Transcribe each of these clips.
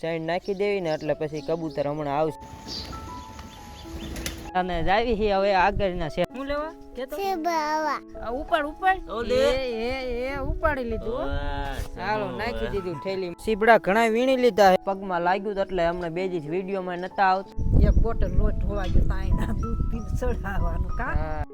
Side નાખી દેવી ને એટલે પછી કબૂતર હમણાં આવશે. અને જાવી છે હવે આગળના છે હું લેવા? કેતો આ ઉપાડ ઉપાડ. એ એ એ ઉપાડી લીધું હો. નાખી દીધું થેલી સીબડા ઘણા વીણી લીધા છે પગમાં લાગ્યું તો એટલે હમણાં બેજી વિડીયોમાં નતા આવતા. એક બોટલ લોટ ધોવા ગયો દૂધ ચડાવવાનું કા.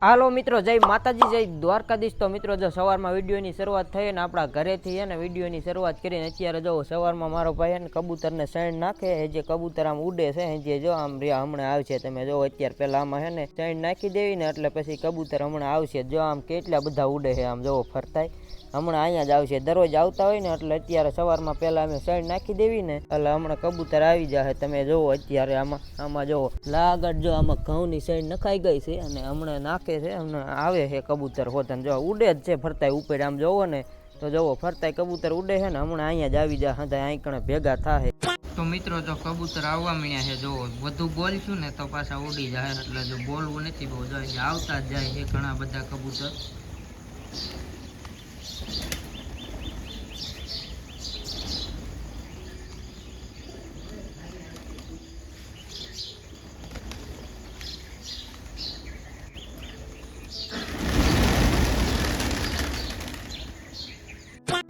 હાલો મિત્રો, જય માતાજી, જય દ્વારકાધીશ. તો મિત્રો, જો સવારમાં વિડીયોની શરૂઆત થઈ ને આપણા ઘરેથી હે ને વિડીયોની શરૂઆત કરીને અત્યારે જો સવારમાં મારો ભાઈ ને કબૂતરને સૈણ નાખે, એ જે કબૂતર આમ ઉડે છે જે જો આમ રહ્યા હમણાં આવશે, તમે જો અત્યારે પહેલાં આમાં હે ને સૈણ નાખી દેવી ને એટલે પછી કબૂતર હમણાં આવશે. જો આમ કેટલા બધા ઉડે છે, આમ જોવો ફરતાય. હમણાં અહીંયા જ આવશે દરરોજ આવતા હોય ને, એટલે અત્યારે સવારમાં પહેલા અમે સાઈડ નાખી દેવી ને એટલે હમણાં કબૂતર આવી જશે તમે જોવો અત્યારે આમાં આમાં જોવો. લાગડ જો આમાં ઘઉંની સાઈડ નખાઈ ગઈ છે અને હમણાં નાખે છે, હમણાં આવે છે કબૂતર હોતન. જો ઉડે જ છે ફરતાય ઉપર આમ જોવો ને, તો જોવો ફરતાય કબૂતર ઉડે છે ને, હમણાં અહીંયા જ આવી જાય હતા કણે ભેગા થાય તો મિત્રો, જો કબૂતર આવવા મળ્યા છે, જો વધુ બોલશું ને, તો પાછા ઉડી જાય એટલે જો બોલવું નથી, બહુ જાય આવતા જ જાય છે ઘણા બધા કબૂતર.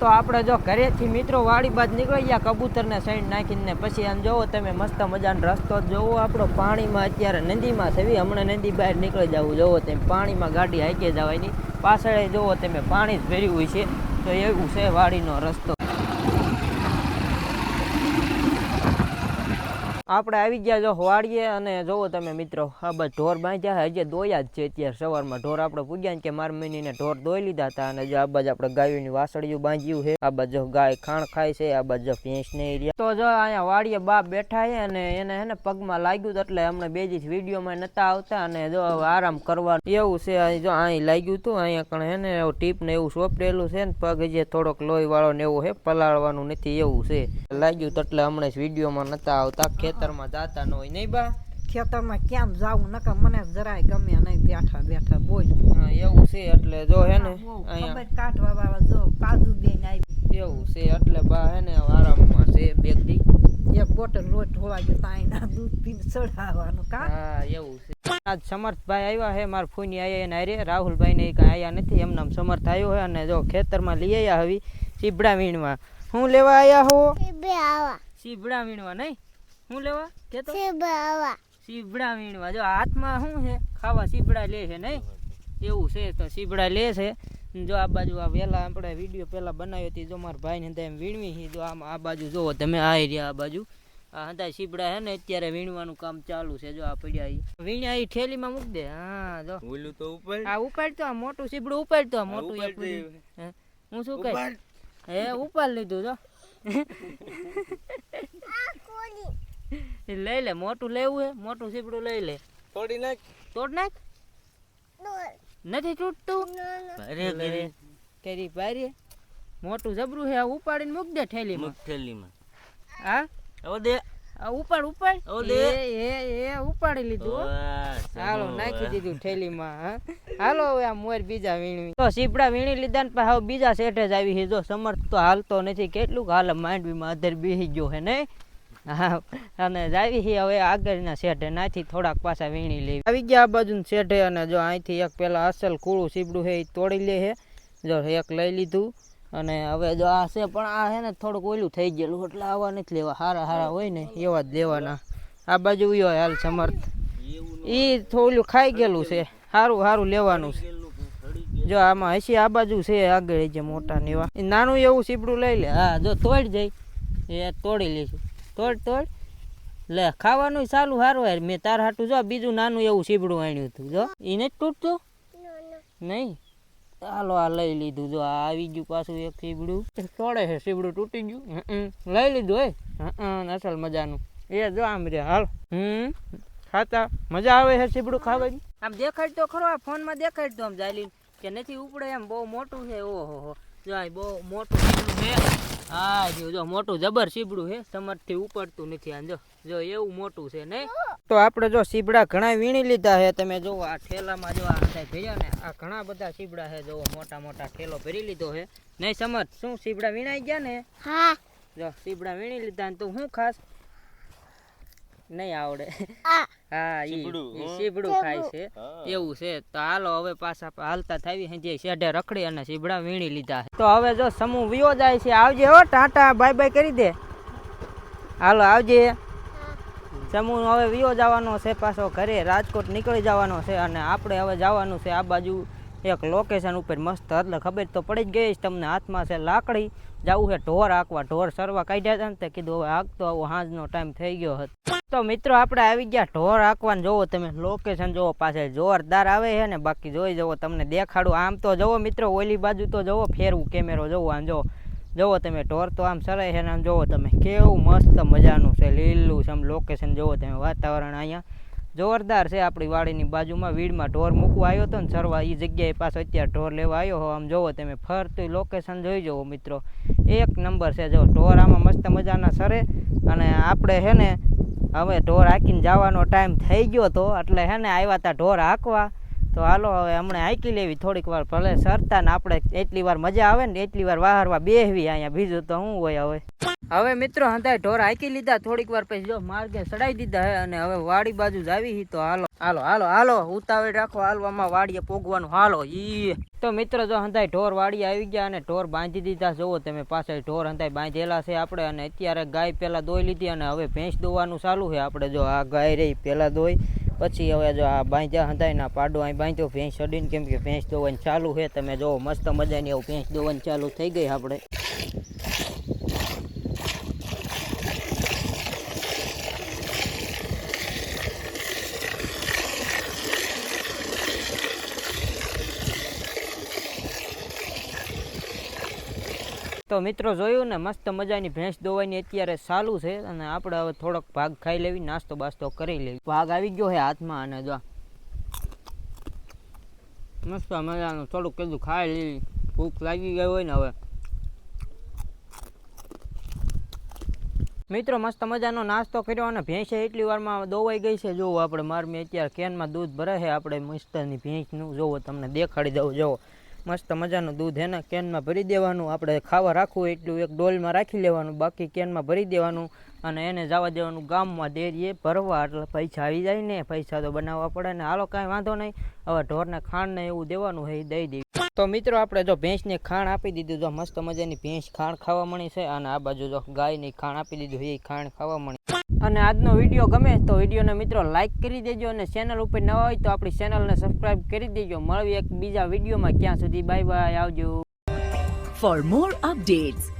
તો આપણે જો ઘરેથી મિત્રો વાડી બાદ નીકળી ગયા, કબૂતરને સાઈડ નાખીને પછી આમ જોવો તમે મસ્ત મજાનો રસ્તો જોવો. આપણો પાણીમાં અત્યારે નદીમાં થવી હમણાં નદી બહાર નીકળી જવું, જોવો તમે પાણીમાં ગાડી હાઈકે જવાની. પાછળ જોવો તમે પાણી જ ભર્યું હોય છે. તો એવું છે વાડીનો રસ્તો. આપણે આવી ગયા જો વાડીએ અને જોવો તમે મિત્રો, આ બસ ઢોર બાંધ્યા હજી દોયા જ છે અત્યારે સવારમાં. ઢોર આપણે પૂગ્યા કે માર મહિને ઢોર દોઈ લીધા હતા અને જો આ બાજુ આપણે ગાયોની વાસળીયું બાંધ્યું છે. આ બાજુ ગાય ખાણ ખાય છે, આ બાજુ ભેંસ ને એરિયા તો જો અહીંયા વાડીએ બાપ બેઠા છે અને એને હે ને પગમાં લાગ્યું એટલે અમને બે દિવસ વિડીયોમાં નતા આવતા અને જો આરામ કરવાનું. એવું છે, અહીં જો અહીં લાગ્યું હતું, અહીંયા પણ હે ને ટીપ ને એવું સોપડેલું છે ને પગ જે થોડોક લોહી વાળો ને એવું છે, પલાળવાનું નથી એવું છે. લાગ્યું એટલે હમણાં વિડીયોમાં નતા આવતા. ખેતરમાં જાતા ન હોય. નહીં બા? ખેતરમાં કેમ જાવું? નકર મને જરાય ગમે નહીં. બેઠા બેઠા બોલ. હા, એવું છે એટલે જો હે ને અહીંયા ખબર કાઢવા વાળા જો કાજુ બેન આવી. એવું છે એટલે બા હે ને આરામમાં છે બેગડી એક બોટલ લોટ ધોવા ગયો તાઈના દૂધ પીને ચડાવવાનું કા? હા એવું છે. આજ સમર્થભાઈ આવ્યા હે મારા ફૂની આયા ને હારે. રાહુલભાઈ ને કાંઈ આયા નથી એમનામ સમર્થ આવ્યો હે અને જો ખેતરમાં લઈ આવ્યા હવે ચીબડા વીણવા હું લેવા આયા હો? ચીબડા વીણવા નહીં? હું લેવા? કેતો? સીબડા વીણવા. જો હાથમાં શું છે? ખાવા સીબડા લે છે નહીં? એવું છે તો સીબડા લે છે. જો આ બાજુ આ વેલા આપણે વીડિયો પહેલા બનાવ્યો હતી જો મારા ભાઈને હતા એમ વીણવી છે જો આમ આ બાજુ જોવો તમે આ રહ્યા આ બાજુ. આ હતા સીબડા છે ને અત્યારે વીણવાનું કામ ચાલુ છે જો આ પડ્યા વીણ્યા એ થેલીમાં મૂક દે. હા જો. ઓલું તો ઉપર આ ઉપાડતો આ મોટું સીબડું ઉપાડતો આ મોટું. હે? હું શું કહે? હે ઉપાડ લીધું જો. લઈ લે મોટું લેવું હે મોટું સીપડું લઈ લે. તોડી નાખ. તોડ નાખ? નથી તૂટતું? અરે કરે કેરી પારી મોટું જબરું હે આ ઉપાડીને મૂક દે થેલીમાં થેલીમાં હા? હવે દે. આ ઉપાડ ઉપાડ. ઓ દે. એ એ એ ઉપાડી લીધું હાલો નાખી દીધું થેલીમાં હા? હાલો હવે આ મોર બીજા વીણવી. તો સીપડા વીણી લીધા ને પછી હવે બીજા સેઠે જ આવી છે. જો સમર્થ તો હાલતો નથી. કેટલું હાલ માંડવીમાં અધર બેસી ગયો હે નહીં? હા, અને જાવી છીએ હવે આગળના શેઠે નાથી થોડાક પાછા વીણી લેવી. આવી ગયા આ બાજુ શેઠે અને જો અહીંથી એક પેલા અસલ કૂળું સીપડું છે એ તોડી લે છે જો એક લઈ લીધું, અને હવે જો આ છે, પણ આ છે ને થોડુંક ઓલું થઈ ગયેલું, એટલે આવા નથી લેવા, હારા હારા હોય ને, એવા જ લેવાના. આ બાજુ યો હાલ સમર્થ. એ થોડું ખાઈ ગયેલું છે સારું સારું લેવાનું છે. જો આમાં હસી આ બાજુ છે, આગળ જે મોટા ને એવા. નાનું એવું સીપડું લઈ લે. હા, જો તોડી જાય એ તોડી લઈશું તોડ તોડ. લે ખાવાનું સારું સારું યાર મેં તાર હાટું જો બીજું નાનું એવું સીબડું આણ્યું હતું. જો એ નથી તૂટતું નહીં? ચાલો આ લઈ લીધું. જો આ આવી ગયું પાછું એક સીબડું. તોડે છે સીબડું તૂટી ગયું. લઈ લીધું હે? હમ, અસલ મજાનું. એ જો આમ રે હાલ. હમ? ખાતા. મજા આવે છે સીબડું ખાવાની? આમ દેખાડ તો ખરો આ ફોનમાં દેખાડ તો આમ જાલી કે નથી ઉપડે એમ બહુ મોટું છે ઓહો હો જો આ બહુ મોટું છે. હા જો મોટું જબર સીબડું છે સમરથી ઉપડતું નથી આ જો જો એવું મોટું છે ને. તો આપણે જો સીબડા ઘણા વીણી લીધા છે તમે જો આ ઠેલામાં જો આ ભર્યા ને આ ઘણા બધા સીબડા છે જો મોટા મોટા ઠેલો ભરી લીધો છે નહીં સમજ શું સીબડા વીણાઈ ગયા ને? હા. જો સીબડા વીણી લીધા ને તો હું ખાસ નહીં આવડે. હા ઈ? સીબડું ખાય છે. એવું છે. તો હાલો હવે પાછા હાલતા થાવી હજી શેઢે રખડી અને સીબડા વીણી લીધા તો હવે જો સમૂહ વિયો જાય છે આવજે હો ટાટા બાય બાય કરી દે. હાલો આવજે. સમૂહ હવે વિયો જવાનો છે પાછો ઘરે રાજકોટ નીકળી જવાનો છે અને આપણે હવે જવાનું છે આ બાજુ. એક લોકેશન ઉપર મસ્ત એટલે ખબર તો પડી જ ગઈ છે તમને, હાથમાં છે લાકડી, જવું છે ઢોર આંકવા ઢોર સરવા કાઢ્યા હતા ને તે કીધું, હવે આગતો આવો સાંજનો ટાઈમ થઈ ગયો હતો. તો મિત્રો, આપણે આવી ગયા ઢોર આંકવાનું જોવો તમે લોકેશન જોવો, પાછળ જોરદાર આવે છે ને, બાકી જોઈ જવો તમને દેખાડું, આમ તો જવો મિત્રો, ઓલી બાજુ તો જવો ફેરવું કેમેરો જવો, આમ જોવો જોવો તમે, ઢોર તો આમ સરાય છે ને, આમ જોવો તમે, કેવું મસ્ત મજાનું છે, લીલું છે, આમ લોકેશન જોવો તમે, વાતાવરણ અહીંયા. જોરદાર છે આપણી વાડીની બાજુમાં વીડમાં ઢોર મૂકવા આવ્યો હતો ને સરવા એ જગ્યાએ પાછો અત્યારે ઢોર લેવા આવ્યો હો. આમ જોવો તમે, ફરતું લોકેશન જોઈ જવો મિત્રો. એક નંબર છે જો, ઢોર આમાં મસ્ત મજાના સરે અને આપણે છે ને, હવે ઢોર હાંકીને જવાનો ટાઈમ થઈ ગયો હતો એટલે હે ને આવ્યા હતા ઢોર હાંકવા. તો હાલો, હવે હમણાં હાંકી લેવી થોડીક વાર, ભલે સરતા ને આપણે એટલી વાર મજા આવે ને એટલી વાર વાહરવા બેહવી અહીંયા. બીજું તો શું હોય હવે. હવે મિત્રો હંધાય ઢોર હાકી લીધા, થોડીક વાર પછી જો માર્ગે ચડાવી દીધા હે અને હવે વાડી બાજુ જ આવી તો હાલો હાલો હાલો હાલો, ઉતાવળ રાખો, હાલવામાં વાડીએ પોગવાનું, હાલો, ઈ. તો મિત્રો જો હંધાય ઢોર વાડી આવી ગયા અને ઢોર બાંધી દીધા જોવો તમે પાછળ ઢોર હંધાય બાંધેલા છે આપણે અને અત્યારે ગાય પેલા દોઈ લીધી અને હવે ભેંસ દોવાનું ચાલુ છે. આપણે જો આ ગાય રહી પહેલા દોઈ, પછી હવે જો આ બાંધ્યા હંધાય ના પાડો અહીં બાંધ્યો, ભેંસ ચડીને કેમ કે ભેંસ દોવાનું ચાલુ છે. તમે જો મસ્ત મજાની એવું ભેંસ દોવાનું ચાલુ થઈ ગઈ આપણે. તો મિત્રો જોયું ને, મસ્ત મજાની ભેંસ દોવાની અત્યારે ચાલુ છે અને આપણે હવે થોડોક ભાગ ખાઈ લેવી, નાસ્તો બાસ્તો કરી લેવી. ભાગ આવી ગયો છે હાથમાં અને જો. મસ્ત મજાનું થોડુંક કીધું ખાઈ લેવી. ભૂખ લાગી ગઈ હોય ને હવે. મિત્રો મસ્ત મજાનો નાસ્તો કર્યો અને ભેંસે એટલી વારમાં દોવાઈ ગઈ છે. જોવો આપણે મારમી અત્યારે કેનમાં દૂધ ભરે છે. આપણે મસ્તની ભેંસનું જોવો, તમને દેખાડી દઉં, જોવો. મસ્ત મજાનું દૂધ એને કેનમાં ભરી દેવાનું. આપણે ખાવા રાખવું એટલું એક ડોલમાં રાખી લેવાનું. બાકી કેનમાં ભરી દેવાનું. અને એને જવા દેવાનું ગામમાં દેરીએ ભરવા એટલે પૈસા આવી જાય ને પૈસા તો બનાવવા પડે ને હાલો કાંઈ વાંધો નહીં હવે ઢોરને ખાંડ ને એવું દેવાનું હોય દઈ દેવી. તો મિત્રો આપણે જો ભેંસને ખાણ આપી દીધું જો મસ્ત મજાની ભેંસ ખાણ ખાવા મળી છે અને આ બાજુ જો ગાયની ખાણ આપી દીધું એ ખાણ ખાવા મળી. અને આજનો વીડિયો ગમે તો વિડીયોને મિત્રો લાઇક કરી દેજો અને ચેનલ ઉપર નવા હોય તો આપણી ચેનલને સબસ્ક્રાઇબ કરી દેજો. મળવી એક બીજા વિડીયોમાં. ક્યાં સુધી બાય બાય આવજો. For more updates,